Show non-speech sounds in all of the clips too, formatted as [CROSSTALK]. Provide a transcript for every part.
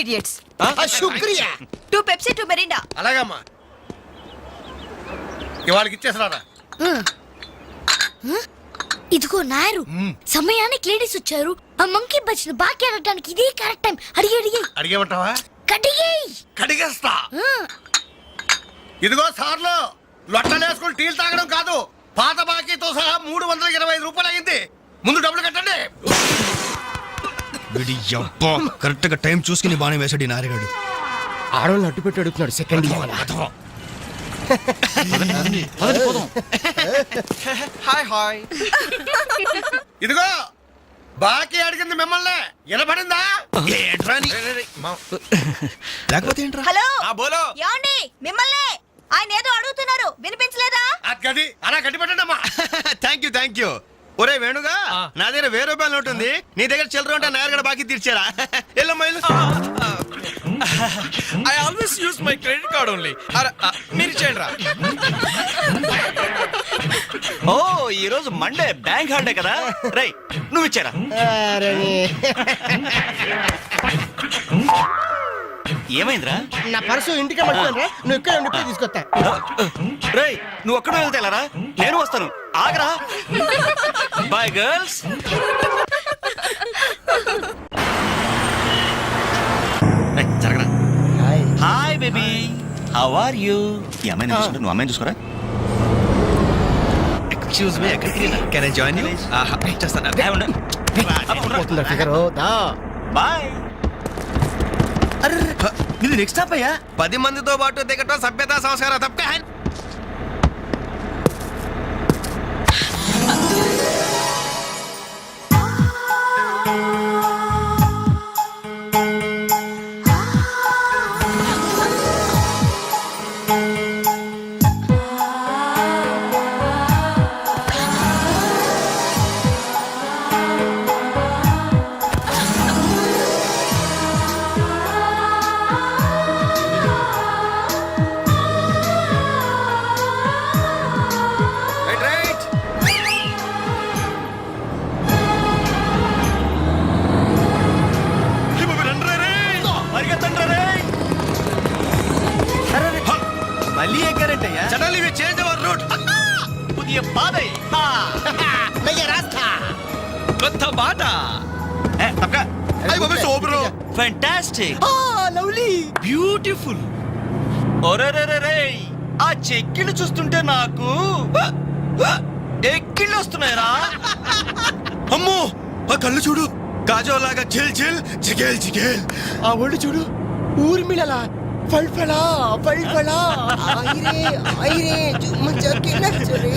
Idiots శుక్రియా. Two Pepsi two Mirinda అలాగమ్మా. ఇవాళకి ఇచ్చేసినారా? ఇదిగో నాయరు సమయానికి లేడీస్ వచ్చారు. ఆ మంకీ బచ్చిన బాకీ అడగడానికి ఇదే కరెక్ట్ టైం అడిగి అడిగి. అడిగేమంటావా? కడిగి. కడిగేస్తా. ఇదిగో సార్లు లొట్టలేసుకుని టీలు తాగడం కాదు. పాత బాకీతో సహా మూడు వందల ఇరవై ఐదు రూపాయలు అయింది ముందు డబ్బులు కట్టండి. వీడి యబ్బా కరెక్ట్గా టైం చూసుకుని బాగానే వేసాడు ఈ నారిగాడు. ఆడవాళ్ళని అడ్డు పెట్టి అడుగుతున్నాడు. సెకండ్ హాయ్ హాయ్ ఇదిగో బాకీ అడిగింది మిమ్మల్ని. వినపడిందా? ఏంట్రా నీ- లేకపోతే ఏంట్రా? హలో. ఆ బోలో. ఏమండి? మిమ్మల్ని. ఆయన ఏదో అడుగుతున్నారు. వినిపించలేదా? గది అలా కట్టి పెట్టండి అమ్మా థ్యాంక్ యూ థ్యాంక్ యూ ఒరే వేణుగా నా దగ్గర వెయ్యి రూపాయలు నోట్ ఉంది. నీ దగ్గర చిల్లర ఉంటే నాయర్ బాకీ తీర్చారా? Yellamma I always use my credit card only మీరు చేయండి రా ఓ ఈ రోజు మండే బ్యాంక్ హాలిడే కదా? రై నువ్వు ఇచ్చారా. [LAUGHS] [LAUGHS] ఏమైందిరా? నా పర్సు ఇంటికి మర్చిపోయినరా. నువ్వు ఇక్కడ ఉండి తీసుకొస్తా. రేయ్ నువ్వు ఒక్కడే వెళ్తే ఎలారా? నేను వస్తాను. ఆగరా. Boy girls జరగరా. Hi baby how are you ఈ అమ్మాయిని చూసుకుంటే నువ్వు అమ్మాయిని చూసుకోరా? ఎక్స్క్యూజ్ మీ ఎక్కడికి కెన్ ఐ జాయిన్ యూ చేస్తాను పోతుందా ఫిగర్ ఇది నెక్స్ట్ స్టాప్ అయ్యా. పది మందితో పాటు దిగటం సభ్యత సంస్కారం. తప్పే you చూడు కాజోలాగా చిల్ చిల్ చిగేల్ చిగేల్ ఆ ఒళ్ళు చూడు ఊర్మిళలా ఫల్ఫలా ఫల్ఫలా. ఐరే ఐరే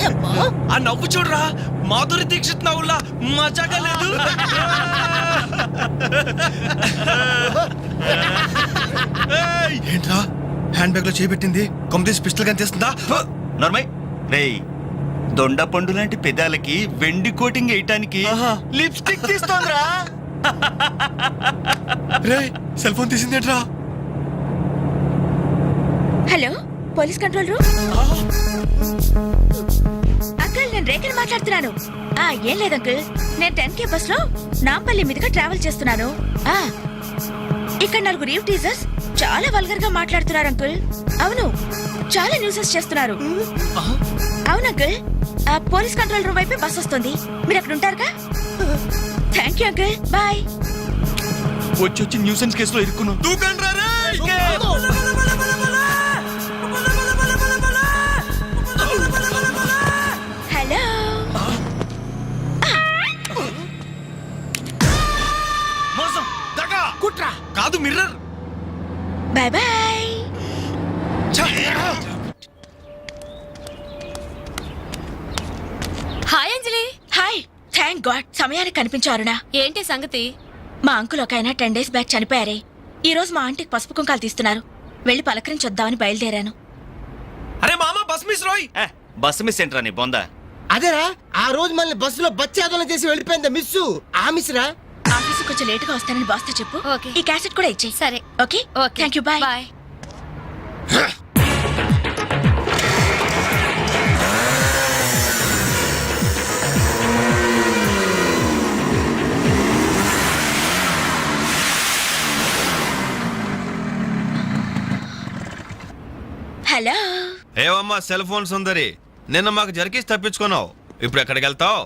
అబ్బా. ఆ నవ్వు చూడరా మాధురి దీక్షిత్ నవ్వులా మజాగా లేదు. ఏంట్రా? హ్యాండ్ బ్యాగ్లో చేపెట్టింది కొమ్మతీసి పిస్టల్ కనిపిస్తుందా నర్మయ్ రేయ్ దొండ పండు లాంటి పెదాలకి వెండి కోటింగ్ వేయటానికి లిప్స్టిక్ తీస్తోందిరా. రే cell phone తీసిందేంట్రా hello police control room? Uncle నేను రేఖలు మాట్లాడుతున్నాను. ఆ ఏం లేదు అంకుల్. నేను టెన్ కే బస్లో నాంపల్లి మీదుగా ట్రావెల్ చేస్తున్నాను. ఆ ఇక్కడ నలుగురు రీవ్ టీజర్స్ చాలా వల్గర్గా మాట్లాడుతున్నారు అంకుల్. అవును చాలా న్యూసెస్ చేస్తున్నారు. అవును అంకుల్. ఆ పోలీస్ కంట్రోల్ రూమ్ వైపే బస్ వస్తుంది. మీరు అక్కడ ఉంటారుగా? థ్యాంక్ యూ అంకుల్ బాయ్ వచ్చి వచ్చి న్యూసెన్స్ కేసులో ఇరుక్కున్నావు దూకండ్రా రే హలో మోసం దగా. కుట్రా. కాదు mirror. Bye bye hi Anjali hi thank god సమయానికి కనిపించారునా ఏంటి సంగతి? మా అంకుల్ ఒక ఆయన టెన్ డేస్ బ్యాక్ చనిపోయారే. ఈ రోజు మా ఆంటీకి పసుపు కుంకాలు తీస్తున్నారు. వెళ్ళి పలకరించొద్దామని బయలుదేరాను. అరే మామ బస్ మిస్ రోయ్. ఏ, బస్సు మిస్ ఏంట్రా నీ బొందా? అదేరా ఆ రోజు మనల్ని బస్సులో బచ్చాదోళన చేసి వెళ్ళిపోయిందా మిస్సు. ఆ మిస్ రా ఆఫీస్ కొంచెం లేటుగా వస్తానని బాస్తో చెప్పు. ఓకే. ఈ క్యాసెట్ కూడా ఇచ్చేయి. సరే. Okay? Okay. Thank you bye bye hello. ఏవమ్మా cell phone Sundari? నిన్న మాకు జరికేసి తప్పించుకున్నావు. ఇప్పుడు ఎక్కడికి వెళ్తావు?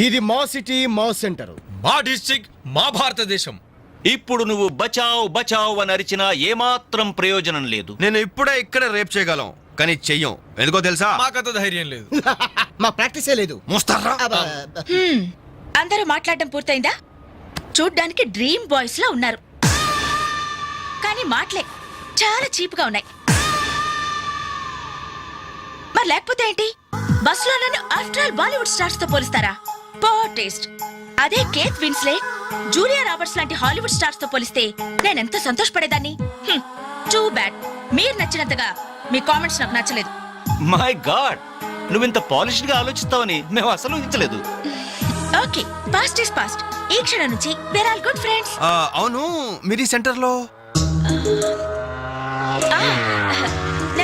ఇది మా సిటీ మా సెంటర్. మా డిస్ట్రిక్ట్ మా భారతదేశం. ఇప్పుడు నువ్వు బచావ్ బచావ్ అని అరిచినా ఏమాత్రం ప్రయోజనం లేదు. నేను ఇప్పుడే ఇక్కడ రేప్ చేయగలం. కానీ చెయ్యం. ఎందుకో తెలుసా? మాకంత ధైర్యం లేదు. [LAUGHS] మా ప్రాక్టీసే లేదు. మోస్తారా? అబ్బా, హ్మ్, అందరూ మాట్లాడడం పూర్తయిందా? చూడ్డానికి డ్రీమ్ బాయ్స్ లా ఉన్నారు. కానీ మాటలే చాలా చీప్గా ఉన్నాయి. మరి లేకపోతే ఏంటి? బస్సులో నన్ను ఆఫ్టర్ ఆల్ బాలీవుడ్ స్టార్స్తో పోలిస్తారా? పో టేస్ట్ అదే కేత్ విన్స్లెట్ జూలియా రాబర్ట్స్ లాంటి హాలీవుడ్ స్టార్స్తో పోలిస్తే నేనెంత సంతోషపడేదాన్ని? టూ బ్యాడ్ మీరు నచ్చినంతగా మీ కామెంట్స్ నాకు నచ్చలేదు. మై గాడ్ నువ్వింత పాలిష్డ్గా ఆలోచిస్తావని మేము అసలు ఊహించలేదు. ఓకే పాస్ట్ ఇస్ పాస్ట్ ఈ క్షణం నుంచి వేర్ ఆల్ గుడ్ ఫ్రెండ్స్ ఆ, అవును. మీరు ఈ సెంటర్లో?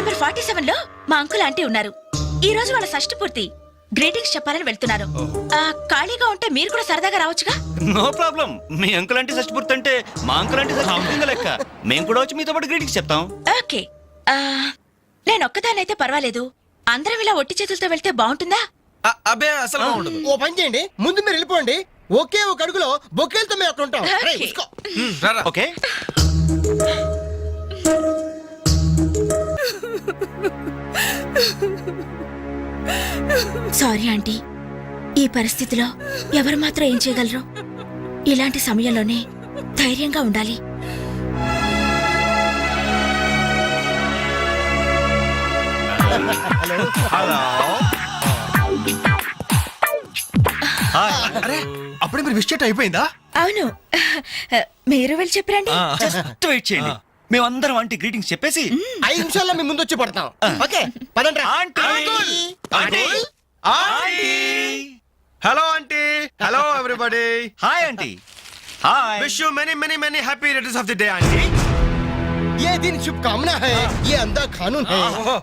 నెంబర్ ఫార్టీ సెవెన్లో మా అంకుల్ ఆంటీ ఉన్నారు. ఈ రోజు వాళ్ళ షష్టి పూర్తి. గ్రీటింగ్స్ చెప్పాలని వెళ్తున్నారు. ఆ, ఖాళీగా ఉంటే మీరు కూడా సరదాగా రావచ్చుగా? No problem. మీ అంకుల్ అంటే షష్టిపూర్తి అంటే మా అంకుల్ అంటే లెక్క. మేము కూడా వచ్చి మీతో పాటు గ్రీటింగ్స్ చెప్తాం. ఓకే. ఆ, నేను ఒక్కదానైతే పర్వాలేదు. అందరం ఇలా ఒట్టి చేతులతో వెళ్తే బాగుంటుందా? అ- అబ్బే అసలు ఉండదు ఓ పని చేయండి. ముందు మీరు వెళ్ళిపోండి. ఒకే ఒక అడుగులో బొక్కేలతో మేము అక్కడ ఉంటాం. రేయ్, Okay. ఉస్కో. హ్మ్, రారా ఓకే. Sorry aunty. ఈ పరిస్థితిలో ఎవరు మాత్రం ఏం చేయగలరు? ఇలాంటి సమయంలోనే ధైర్యంగా ఉండాలి. హలో. అరే అప్పుడే మీరు విష్ అయిపోయిందా? అవును. మీరు వెళ్ళి చెప్పరండి. జస్ట్ వెయిట్ చేయండి. మేమందరం అంటే గ్రీటింగ్స్ చెప్పేసి ఐదు నిమిషాల్లో మీ ముందు వచ్చి పడతాం ఓకే పదండి రా. Aunty aunty aunty hello aunty hello everybody hi aunty hi wish you many many many happy returns of the day aunty ये दिन शुभकामना है ये अंधा कानून है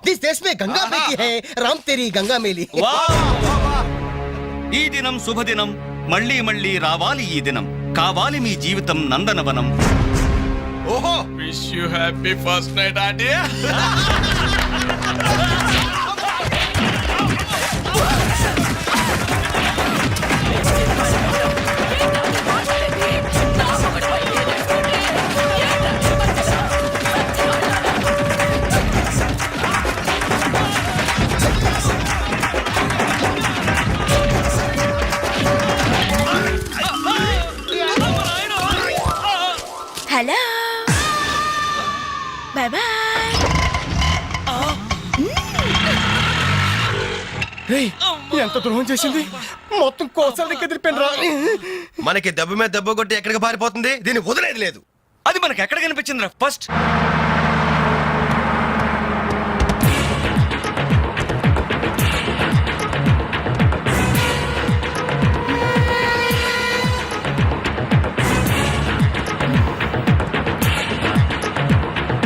जिस देश में गंगा बहती है राम तेरी गंगा मेली ఈ దినం శుభదినం మళ్ళీ మళ్ళీ రావాలి ఈ దినం కావాలి మీ జీవితం నందనవనం ఓహో wish you happy first night aunty ఎంత ద్రోహం చేసింది? మొత్తం కోసాల దగ్గర తిరిపాను మనకి దెబ్బ మీద దెబ్బ కొట్టి ఎక్కడికి పారిపోతుంది? దీన్ని వదిలేదు లేదు. అది మనకి ఎక్కడ కనిపించిందిరా? ఫస్ట్.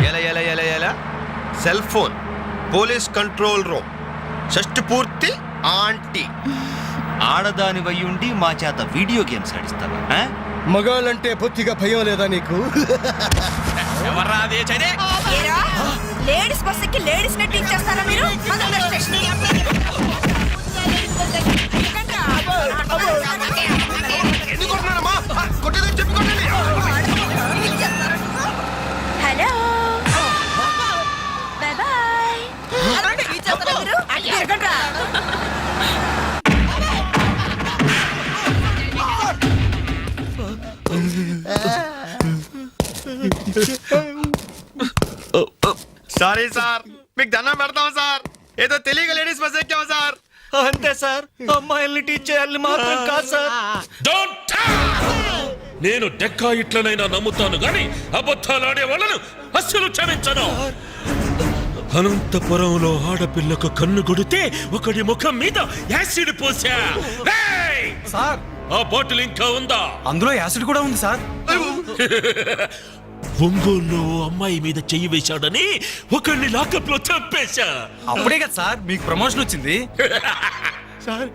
ఎలా ఎలా ఎలా ఎలా? Cell phone police control room. షష్టి పూర్తి ఆంటీ. ఆడదాని ఉండి మా చేత వీడియో గేమ్స్ ఆడిస్తావా ఆ? మగాళ్ళంటే బొత్తిగా భయం లేదా నీకు? ఎవర్రా అదే చదే లేడీస్ బస్ ఎక్కి లేడీస్ నెట్ ఇచ్చేస్తారా మీరు. Hello. Bye bye. Sorry sir మీకు దండం పెడతాం సార్. ఏదో తెలియక లేడీస్ బస్ ఎక్కాం సార్. అంతే సార్ అమ్మాయిల్ని టీచ్ చేయాలని మాత్రం కాదు సార్. నేను డెక్కా ఇట్లనైనా నమ్ముతాను గాని అబద్ధాలాడే వాళ్ళను అస్సలు క్షమించను. అనంతపురంలో ఆడపిల్లకు కన్ను కొడితే ఒకడి ముఖం మీద యాసిడ్ పోసా. ఏయ్! సార్. ఆ బాటిల్ ఇంకా ఉందా? అందులో యాసిడ్ కూడా ఉంది సార్. [LAUGHS] ఒంగోలు అమ్మాయి మీద చెయ్యి వేశాడని ఒకడిని లాకప్లో చంపేశా. అప్పుడే కదా సార్ మీకు ప్రమోషన్ వచ్చింది. [LAUGHS] సార్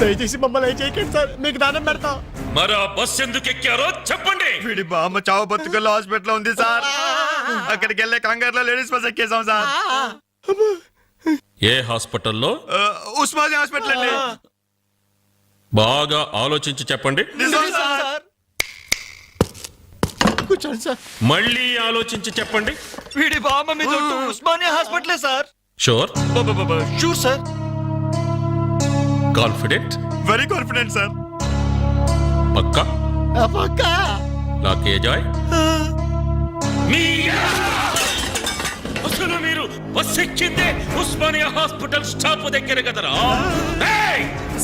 దయచేసి మమ్మల్ని చేయకండి సార్ మీకు దానం పెడతాం. మరి బస్ ఎందుకు ఎక్కారో చెప్పండి. వీడి బామ్మ చావు బతుకల్లో హాస్పిటల్ ఉంది సార్. అక్కడికి వెళ్ళే కంగారులో లేడీస్ బస్ ఎక్కేసాం సార్. ఏ హాస్పిటల్లో? ఆ, ఉస్మానియా హాస్పిటల్ అండి. బాగా ఆలోచించి చెప్పండి. నిజం సార్. కూర్చోండి సార్? మళ్ళీ ఆలోచించి చెప్పండి. వీడి బామ్మ మీద Osmania హాస్పిటలే sir. Sure sure sir. Confident very confident sir పక్కా? పక్క? నాకే జాయ్? అసలు మీరు బస్ ఎక్కిందే ఉస్మానియా హాస్పిటల్ స్టాప్ దగ్గర కదరా!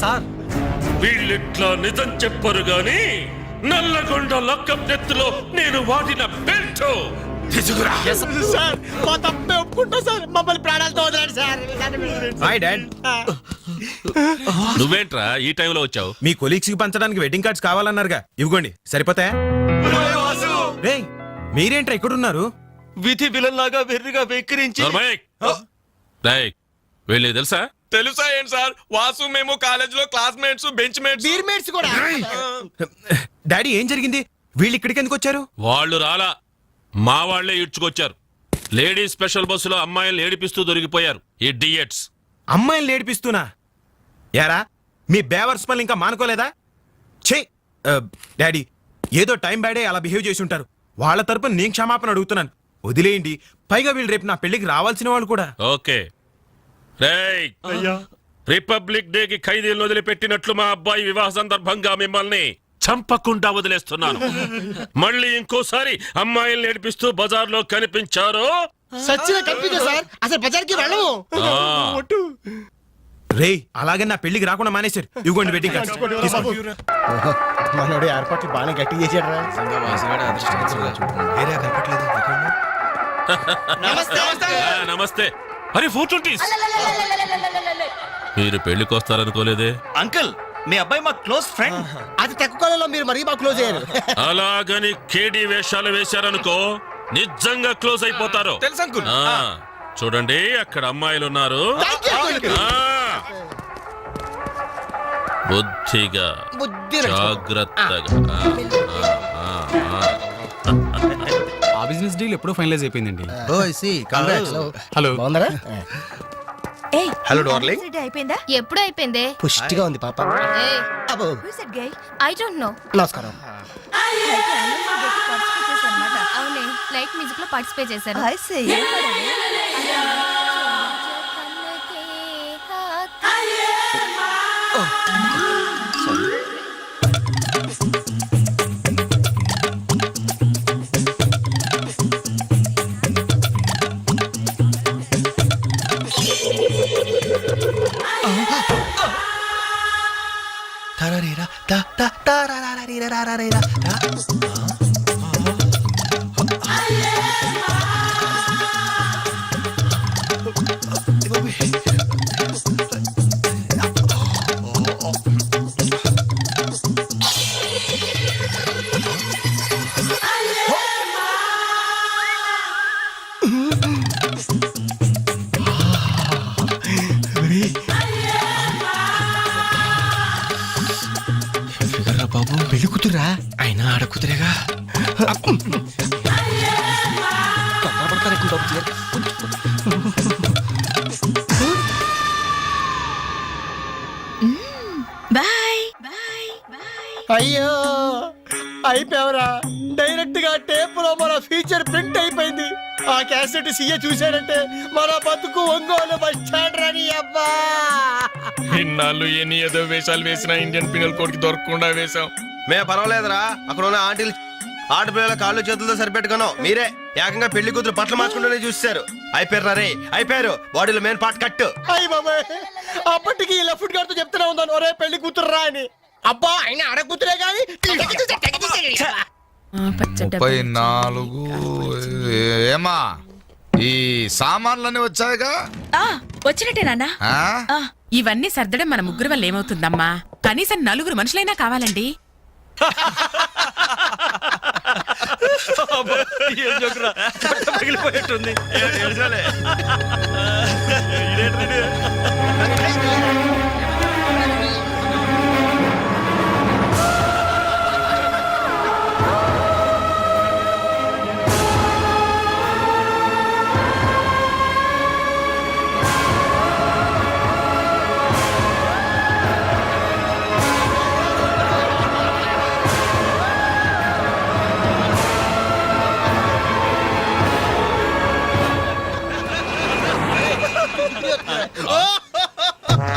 సార్. వీళ్ళిట్లా నిజం చెప్పరు గాని నల్లగొండ లక్కప్ నెత్తులో నేను వాడిన బెల్ట్. తీసుకురా. సార్ మా తప్పే ఒప్పుకుంటా సార్ మమ్మల్ని ప్రాణాలతో వదలండి సార్ హాయ్ డాడ్ నువ్వేంట్రా ఈ టైంలో వచ్చావు? మీ కొలీగ్స్కి పంచడానికి వెడ్డింగ్ కార్డ్స్ కావాలన్నారుగా. ఇవ్వండి. సరిపోతాయా? రేయ్ మీరేంట్రా ఇక్కడున్నారు? విధి విలన్ లాగా వెర్రిగా వెక్కిరించి. వీళ్ళని తెలుసా? తెలుసా ఏంటి సార్? వాసు మేము కాలేజ్లో క్లాస్మేట్స్ బెంచ్ మేట్స్ కూడా. డాడీ ఏం జరిగింది? వీళ్ళు ఇక్కడికి ఎందుకు వచ్చారు? వాళ్ళు రాలా. మా వాళ్ళే ఇడ్చుకొచ్చారు లేడీస్ స్పెషల్ బస్సులో అమ్మాయిలు ఏడిపిస్తూ దొరికిపోయారు ఈ డియట్స్ అమ్మాయిని నేర్పిస్తున్నా యారా మీ బేవర్స్ పనులు ఇంకా మానుకోలేదా? ఛే! డాడీ ఏదో టైం బ్యాడే అలా బిహేవ్ చేసి ఉంటారు. వాళ్ళ తరపున నేను క్షమాపణ అడుగుతున్నాను. వదిలేయండి. పైగా వీళ్ళు రేపు నా పెళ్ళికి రావాల్సిన వాళ్ళు కూడా. ఓకే. రేయ్ రిపబ్లిక్ డే కి ఖైదీలను వదిలిపెట్టినట్లు మా అబ్బాయి వివాహ సందర్భంగా మిమ్మల్ని చంపకుండా వదిలేస్తున్నాను. [LAUGHS] మళ్ళీ ఇంకోసారి అమ్మాయిల్ని నేర్పిస్తూ బజార్లో కనిపించారు? సచ్చిన కనిపించే సార్. అసలు బజార్కి వెళ్ళము ఆ, రేయ్ అలాగే నా పెళ్ళికి రాకుండా మానేశారు. ఇవ్వండి వెడ్డింగ్ కార్డ్స్. తీసుకో. మనోడు ఏర్పాట్లు బాగానే గట్టి చేశాడు రా. ఆ, నమస్తే. అరే ఫోర్ ట్వంటీస్ మీరు పెళ్ళికి వస్తారనుకోలేదే అంకుల్ మీ అబ్బాయి మా క్లోజ్ ఫ్రెండ్ అది తక్కువ కాలంలో మీరు మరీ మా క్లోజ్ అయ్యారు అలాగని కేడి వేషాలు వేశారనుకో నిజంగా క్లోజ్ అయిపోతారు తెలుసు అంకుల్ ఆ, చూడండి అక్కడ అమ్మాయిలు ఉన్నారు ఆ. బుద్ధిగా బుద్ధి జాగ్రత్తగా ఆ, ఆ, ఆ, ఆ. బిజినెస్ డీల్ ఎప్పుడో ఫైనలైజ్ అయిపోయిందండి. హలో బాగుందరా ఏయ్ హలో డార్లింగ్ అయిపోయిందా? ఎప్పుడు అయిపోయింది. పుష్టిగా ఉంది పాప. అబ్బో. ఐ డోంట్ నో నమస్కారం. అవునే లైట్ మ్యూజిక్లో పార్టిసిపేట్ చేశారు. ララレララ అయ్యో అయిపోయావరా. డైరెక్ట్గా టేప్లో మన ఫీచర్ ప్రింట్ అయిపోయింది. ఆ క్యాసెట్ సీఏ చూశాడంటే మన బతుకు ఒంగోలు స్టాండ్ రాని అబ్బా. ఇన్నాళ్ళు ఎన్ని ఏదో వేషాలు వేసినా ఇండియన్ పీనల్ కోడ్కి దొరకకుండా వేశాం. మే పర్వాలేదురా. అక్కడ ఉన్న ఆంటీలు ఆడపిల్లల కాళ్ళు చేతులతో సరిపెట్టుకున్నాం. మీరే ఏకంగా పెళ్ళి కూతురు బట్టలు మార్చుకుంటూనే చూస్తారు అయిపోయారు రే అయిపోయారు. బాడీలో మెయిన్ పార్ట్ కట్టు అయ్యి బాబాయ్. అప్పటికి ఇలా ఫుడ్ గారితో చెప్తూనే ఉన్నాను. ఒరే పెళ్ళి కూతురు రా అని. అబ్బా ఆయన కూతురే కానీ ముప్పై నాలుగు. ఏమా? ఈ సామాన్లన్నీ వచ్చాయిగా? ఆ వచ్చినట్టే నాన్న. ఇవన్నీ సర్దడం మన ముగ్గురు వల్ల ఏమవుతుందమ్మా? కనీసం నలుగురు మనుషులైనా కావాలండి. పగిలిపోయేట్టుంది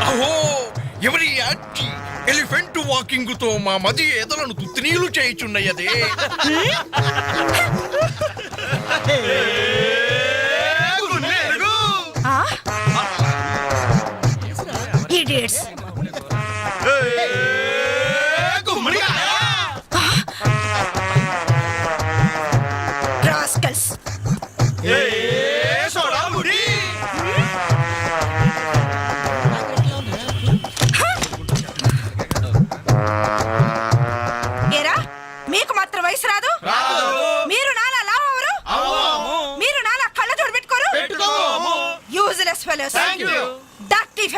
అహో ఎవరి యాక్టి ఎలిఫెంట్ వాకింగ్తో మా మది ఎదలను తుత్తినీలు చేయుచున్నయదే idiots rascals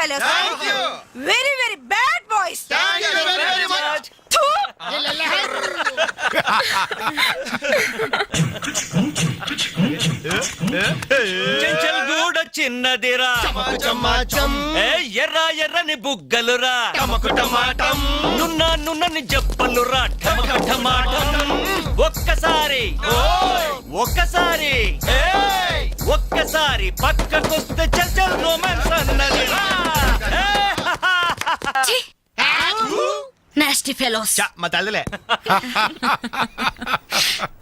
fellows very very bad boys Chanchalguda చిన్నదిరా ఏ ఎర్ర ఎర్రని బుగ్గలురా. నున్న నున్నని ఠమాటం ఒక్కసారి. ఒక్కసారి. ఒక్కసారి పక్కకొస్తే చల్ చల్ రొమాన్స్ ఫెలోస్ చ, మా తల్లిలే.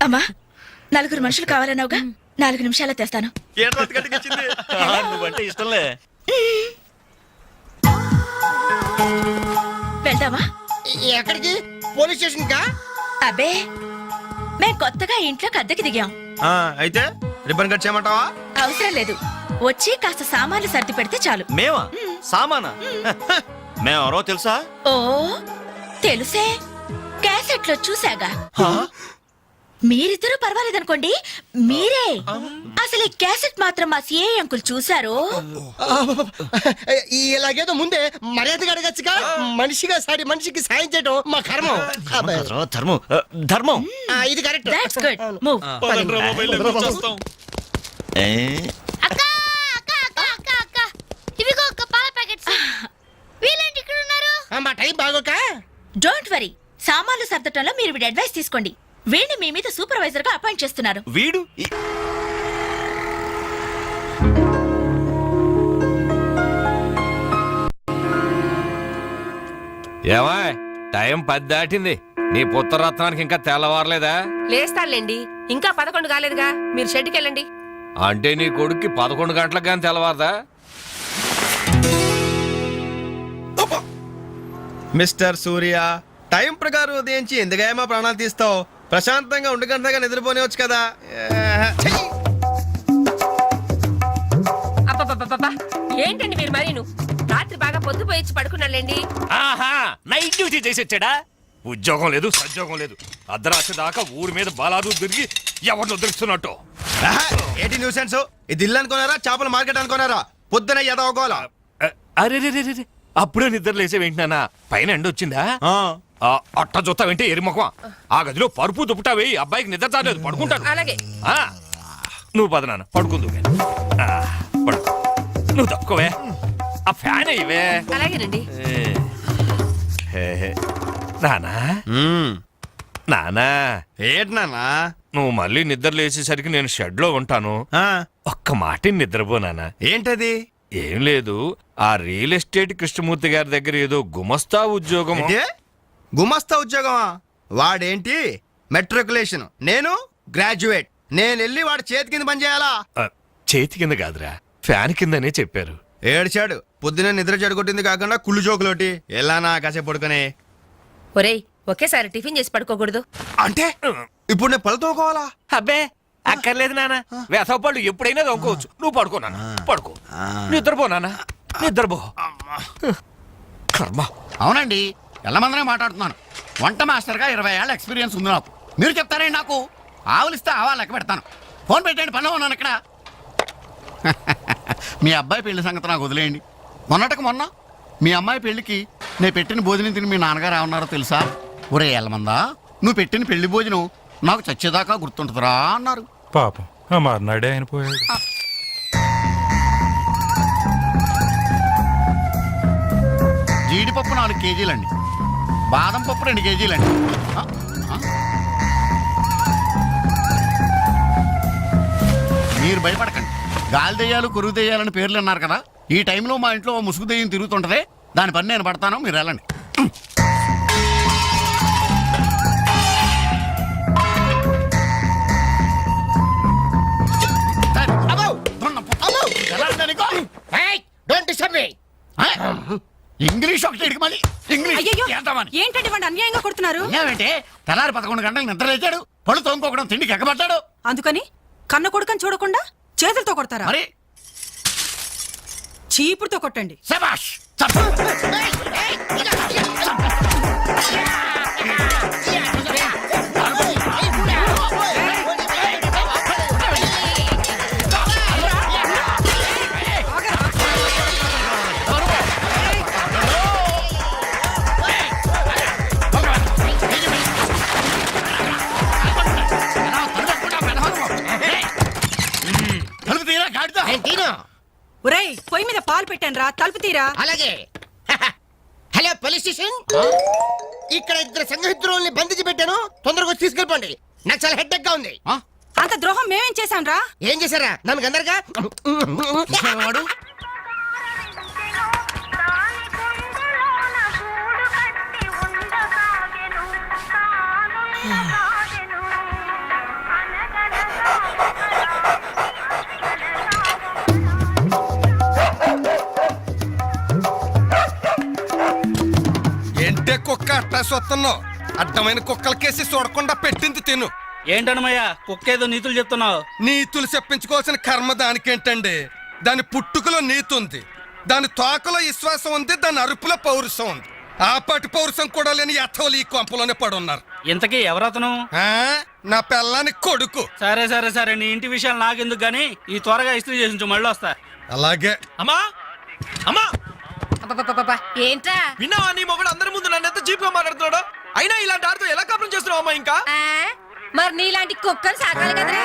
అమ్మా నలుగురు మనుషులు కావాలన్నావుగా? నాలుగు నిమిషాల్లో తెస్తాను. నువ్వంటే ఇష్టంలే. వెళ్దామా? ఎక్కడికి? పోలీస్ స్టేషన్ కా అబ్బే మేం కొత్తగా ఇంట్లోకి అద్దెకి దిగాం. ఆ, అయితే రిబ్బన్ కట్ చేయమంటావా? అవసరం లేదు. వచ్చి కాస్త సామాన్లు సర్ది పెడితే చాలు. మేమా? సామానా? మేమెవరో తెలుసా? ఓ తెలుసే? క్యాసెట్లో చూసాగా మీరిద్దరూ పర్వాలేదనుకోండి మీరే. అసలు ఈ క్యాసెట్ మాత్రం మా సిఐ అంకుల్ చూసారు ఇలాగేదో ముందే మర్యాదగా అడగచ్చుగా? మనిషిగా సాటి మనిషికి సాయం చేయడం మా కర్మం. ధర్మం. ధర్మం. ఆ, ఇది కరెక్ట్. దాట్స్ గుడ్ మూవ్ అక్క అక్క అక్క అక్క అక్క. ఇవిగో ఒక పాల ప్యాకెట్స్. వీళ్ళేంటి ఇక్కడ ఉన్నారు మా టైం బాగోక? డోంట్ వరీ సామాన్లు సర్దటంలో మీరు వీడి అడ్వైస్ తీసుకోండి. వీడిని మీ మీద సూపర్వైజర్గా అపాయింట్ చేస్తున్నారు. వీడు? ఈ- ఏమా టైం పది దాటింది. నీ పుత్రరత్నానికి ఇంకా తెల్లవారలేదా? లేస్తాడులేండి ఇంకా పదకొండు కాలేదుగా. మీరు షెడ్కి వెళ్ళండి అంటే నీ కొడుక్కి పదకొండు గంటలకు కానీ తెల్లవారదా? మిస్టర్ సూర్య టైం ప్రకారం ఉదయించి ఎందుకయ్యా ప్రాణాలు తీస్తావు? ప్రశాంతంగా ఉండి గంటగా నిద్రపోనివచ్చు కదా! అబ్బబ్బబ్బబ్బా ఏంటండి మీరు మరీను? రాత్రి బాగా పొద్దుపోయి పడుకున్నాళ్ళండి ఆహా నైట్ డ్యూటీ చేసి వచ్చాడా ఉద్యోగం లేదు సద్యోగం లేదు. అర్ధరాత్రి దాకా ఊరి మీద బాలాదు తిరిగి ఎవరిని వదిలిస్తున్నట్టు ఆహా, ఏంటి న్యూసెన్స్? ఇది ఇల్లు అనుకున్నారా? చేపల మార్కెట్ అనుకున్నారా? పొద్దున ఎదవకోవాలా అరే రే రే రే. అప్పుడే నిద్ర లేసే వెంటనా పైన ఎండ వచ్చిందా? ఆ, అట్ట చూస్తా వెంటే ఎరిమొఖమా ఆ గదిలో పరుపు దుప్పటా వేయి అబ్బాయికి నిద్ర చాలేదు పడుకుంటాడు అలాగే. ఆ, నువ్వు పద నాన్న పడుకుందు పడుకో నువ్వు తప్పుకోవే ఆ ఫ్యాన్ ఇవే. అలాగేనండి నానా? నానా? ఏంటి నాన్నా? నువ్వు మళ్ళీ నిద్ర లేచేసరికి నేను షెడ్లో ఉంటాను. ఆ, ఒక్క మాట నిద్రపో నానా ఏంటది? ఏం లేదు. ఆ రియల్ ఎస్టేట్ కృష్ణమూర్తి గారి దగ్గర ఏదో గుమస్తా ఉద్యోగం. గుమస్తా ఉద్యోగమా? వాడేంటి? మెట్రికులేషన్. నేను గ్రాడ్యుయేట్. నేను వెళ్ళి వాడి చేతి కింద పని చేయాలా? ఆ, చేతి కింద కాదురా. ఫ్యాన్ కిందనే చెప్పారు. ఏడ్చాడు. పొద్దున నిద్ర చెడగొట్టింది కాకుండా కుళ్ళు జోకులోటి. ఎలానా కాసేపు పడుకునే? ఒరేయ్ ఒకేసారి టిఫిన్ చేసి పడుకోకూడదు. అంటే? ఇప్పుడు నేను పళ్ళు తోకోవాలా అబ్బే అక్కర్లేదు నాన్న. వేసవపాళ్ళు ఎప్పుడైనా దొంగకోవచ్చు నువ్వు పడుకో నాన్న. పడుకో. నిద్రపో నాన్న. నిద్రపో. కర్మ. అవునండి. ఎల్లమందనే మాట్లాడుతున్నాను. వంట మాస్టర్గా ఇరవై ఏళ్ళ ఎక్స్పీరియన్స్ ఉంది నాకు. మీరు చెప్తారండి నాకు? ఆవులిస్తే ఆవా లెక్క పెడతాను. ఫోన్ పెట్టండి పనిలో ఉన్నాను ఇక్కడ. [LAUGHS] మీ అబ్బాయి పెళ్ళి సంగతి నాకు వదిలేయండి. మొన్నటికి మొన్న మీ అమ్మాయి పెళ్ళికి నేను పెట్టిన భోజనం తిని మీ నాన్నగారు ఏమన్నారో తెలుసా? ఒరే ఎల్లమందా నువ్వు పెట్టిన పెళ్ళి భోజనం నాకు చచ్చేదాకా గుర్తుంటుందిరా అన్నారు. పాపం ఆ మర్నాడే ఆయన పోయాడు జీడిపప్పు నాలుగు కేజీలండి. బాదం పప్పు రెండు కేజీలండి. ఆ, ఆ. మీరు భయపడకండి. గాలి దెయ్యాలు కురుగు దెయ్యాలని పేర్లు అన్నారు కదా. ఈ టైంలో మా ఇంట్లో ఓ ముసుగు దెయ్యం తిరుగుతుంటది. దాని పని నేను పడతాను మీరు వెళ్ళండి. ఇంగ్లీష్ ఒకటి ఇడికి మళ్ళీ. ఇంగ్లీష్ చేద్దామని. ఏంటంటే వాడు అన్యాయంగా కొడుతున్నారు? ఏమంటే తెల్లారి పదకొండు గంటలకు నిద్ర లేచాడు. పళ్ళు తోముకోకడం తిండికి ఎక్కబడ్డాడు అందుకని కన్న కొడుకని చూడకుండా చేతులతో కొడతారా? మరి? చీపుడుతో కొట్టండి. శబాష్ తలుపు రా తలుపు తీరా. అలాగే. [LAUGHS] Hello police station. ఇక్కడ ఇద్దరు సంఘహితుల్ని బంధించి పెట్టాను. తొందరగా వచ్చి తీసుకెళ్ళిపోండి. నాకు చాలా హెడ్గా ఉంది. ఆ? అంత ద్రోహం మేమేం చేశాం రా? ఏం చేశారా? నన్ను గందరగా? [LAUGHS] ఏంటే కుక్క అట్టా సొత్తున్నావు అడ్డమైన కుక్కలకేసి చూడకుండా పెట్టింది తిను. ఏంటనమయ్యా కుక్కేదో నీతులు చెప్తున్నావు. నీతులు చెప్పించుకోవాల్సిన కర్మ దానికేంటండి? దాని పుట్టుకలో నీతి ఉంది. దాని తోకలో విశ్వాసం ఉంది దాని అరుపులో పౌరుషం ఉంది. ఆ పాటి పౌరుషం కూడా లేని యథోలు ఈ కొంపలోనే పడున్నారు. ఇంతకీ ఎవరతను? ఆ? నా పెళ్ళాని కొడుకు. సరే సరే సరే నీ ఇంటి విషయాలు నాకెందుకు గానీ ఈ త్వరగా ఇస్త్రీ చేసి మళ్ళీ వస్తా అలాగే. అమ్మా! అమ్మా! ఏంట్రా? విన్నావా నీ మొగుడు అందరి ముందు నన్ను ఎంత చీప్గా మాట్లాడుతున్నాడు? అయినా ఇలాంటి ఆడితో ఎలా కాపురం చేస్తున్నావు అమ్మా ఇంకా? మరి నీలాంటి కుక్కలు సాకాలి కదరా?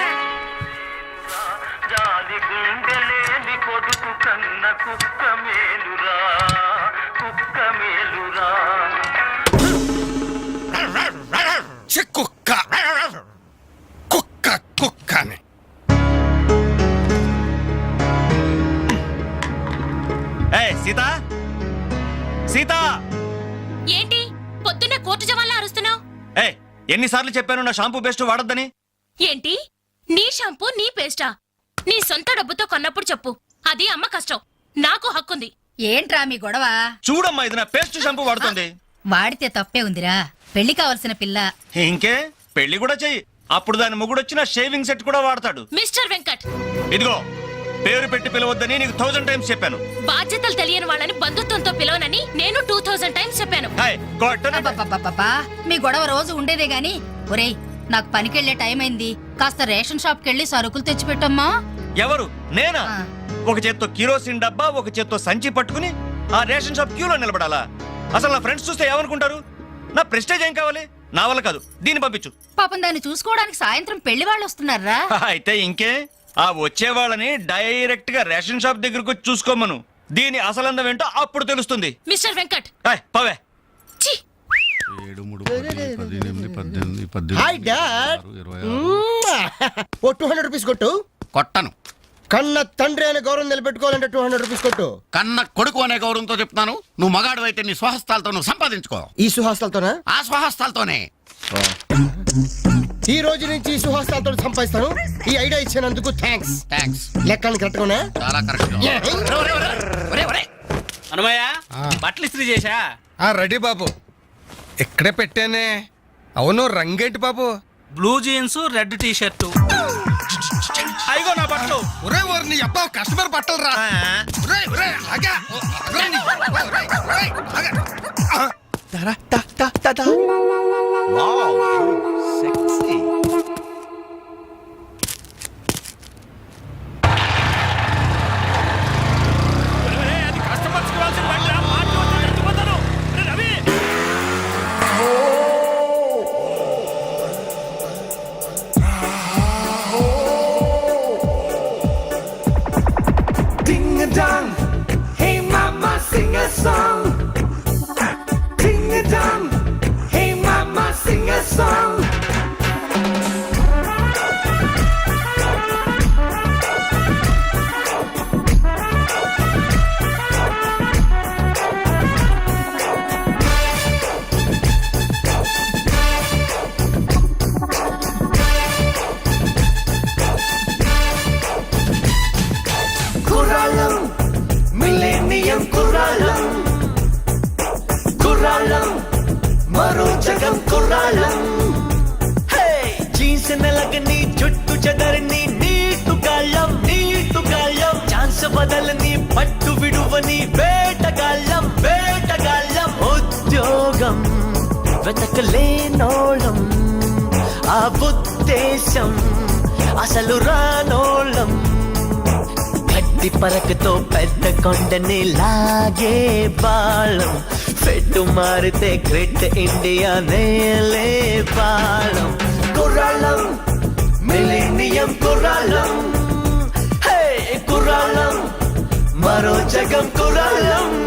ఛీ, కుక్క. కుక్క కుక్క అని. సీత. సీత! ఏంటి? పొద్దున్నే కోర్టు జవాన్లా అరుస్తున్నావు? ఏ ఎన్నిసార్లు చెప్పాను నా షాంపూ బెస్ట్ వాడొద్దని? ఏంటి? నీ షాంపూ నీ పేస్టా? నీ సొంత డబ్బుతో కొన్నప్పుడు చెప్పు. అది అమ్మ కష్టం. నాకు హక్కుంది. ఏంట్రా మీ గొడవ? చూడమ్మా ఇది నా పేస్ట్ షాంపూ వాడుతుంది. వాడితే తప్పే ఉందిరా. పెళ్ళి కావాల్సిన పిల్ల. ఇంకే? పెళ్ళి కూడా చెయ్యి. అప్పుడు దాని మొగుడు వచ్చిన షేవింగ్ సెట్ కూడా వాడతాడు. మిస్టర్ వెంకట్. ఇదిగో పేరు పెట్టి పిలవద్దని నీకు థౌజండ్ టైమ్స్ చెప్పాను. బాధ్యతలు తెలియని వాళ్ళని బంధుత్వంతో పిలవనని నేను టూ థౌజండ్ టైమ్స్ చెప్పాను. హాయ్ కొట్టను. అబ్బబ్బబ్బబ్బా, మీ గొడవ రోజు ఉండేదే గాని ఒరేయ్ నాకు పనికెళ్ళే టైం అయింది. కాస్త రేషన్ షాప్ కెళ్ళి సరుకులు తెచ్చిపెట్టమ్మా. ఎవరు? నేనా? ఆ. ఒక చేత్తో కిరోసిన్ డబ్బా ఒక చేత్తో సంచి పట్టుకుని ఆ రేషన్ షాప్ క్యూలో నిలబడాలా? అసలు నా ఫ్రెండ్స్ చూస్తే ఏమనుకుంటారు? నా ప్రెస్టేజ్ ఏం కావాలి? నా వల్ల కాదు. దీన్ని పంపించు. పాపం దాన్ని చూసుకోవడానికి సాయంత్రం పెళ్ళి వాళ్ళు వస్తున్నారా? [LAUGHS] అయితే ఇంకే. ఆ వచ్చే వాళ్ళని డైరెక్ట్గా రేషన్ షాప్ దగ్గరకు వచ్చి చూసుకోమను. దీని అసలందం ఏంటో అప్పుడు తెలుస్తుంది. మిస్టర్ వెంకట్. పవే. ఛీ. ఏడు మూడు పది, పద్దెనిమిది పద్దెనిమిది పద్దెనిమిది హాయ్ డాడ్ ఇరవై ఆరు, ఇరవై ఆరు. ఓ టూ హండ్రెడ్ రూపీస్ కొట్టు. కొట్టను. కన్న తండ్రి అనే గౌరవం నిలబెట్టుకోవాలంటే టూ హండ్రెడ్ రూపీస్ కొట్టు. కన్న కొడుకు అనే గౌరవంతో చెప్తాను నువ్వు మగాడు అయితే నీ స్వహస్తాలతో నువ్వు సంపాదించుకో. ఈ సుహాస్తాలతోనా? ఆ స్వహస్తాలతోనే. ఈ రోజు నుంచి ఈ సుహాస్తాలతో సంపాదిస్తాను. ఈ ఐడియా ఇచ్చినందుకు థ్యాంక్స్ థ్యాంక్స్ లెక్కలు కరెక్ట్గా చాలా కరెక్ట్ అనమయ్య బట్టలు ఇస్త్రీ చేశా? రెడీ బాబు. ఇక్కడే పెట్టానే? అవును రంగేంటి బాబు? Blue jeans red T shirt అయిగో నా బట్టలు. ఒరే ఓరి నీ అబ్బా కస్టమర్ బట్టలు రా ఒరే ఒరే ఆగా. ఒరే నీ ఒరే, ఒరే, ఆగా. ఆ, దా. మిలీనియం కుర్రాళ్ళం. కుర్రాళ్ళం. మరో జగం కుర్రాళ్ళం. హే జీన్స్ నెలగని జుట్టు చెదరని నీటు గాళ్ళం నీటు గాళ్ళం. ఛాన్స్ బదలని పట్టు విడువని వేటగాళ్ళం వేటగాళ్ళం ఉద్యోగం వెతకలేనోళం ఆ ఉద్దేశం అసలు రానోళం కత్తి పరకతో పెద్ద కొండని లాగే బాళం. పెట్టు మారితే గ్రేట్ ఇండియా నేలే బాళం. కుర్రాళ్ళం మిలీనియం కుర్రాళ్ళం. హే కుర్రాళ్ళం మరో జగం కుర్రాళ్ళం.